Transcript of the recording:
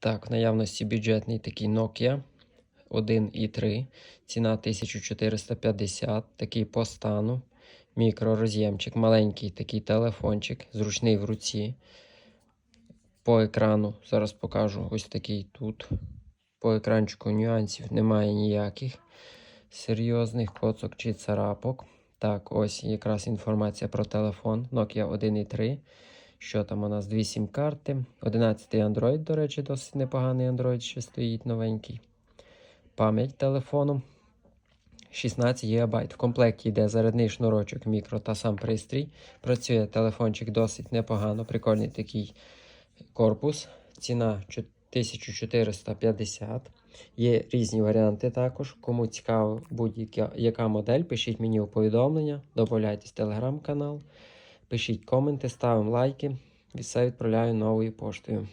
Так, в наявності бюджетний такий Nokia 1.3, ціна 1450, такий по стану. Мікророз'ємчик, маленький такий телефончик, зручний в руці. По екрану зараз покажу ось такий тут. По екранчику нюансів немає ніяких серйозних коцок чи царапок. Так, ось якраз інформація про телефон Nokia 1.3. Що там у нас? Дві сім-карти. 11 Android, до речі, досить непоганий Android ще стоїть новенький. Пам'ять телефону 16 ГБ. В комплекті йде зарядний шнурочок, мікро та сам пристрій. Працює телефончик досить непогано. Прикольний такий корпус. Ціна 1450. Є різні варіанти також. Кому цікаво будь-яка яка модель, пишіть мені у повідомлення, додавайтесь в телеграм-канал, пишіть коменти, ставимо лайки. Все відправляю новою поштою.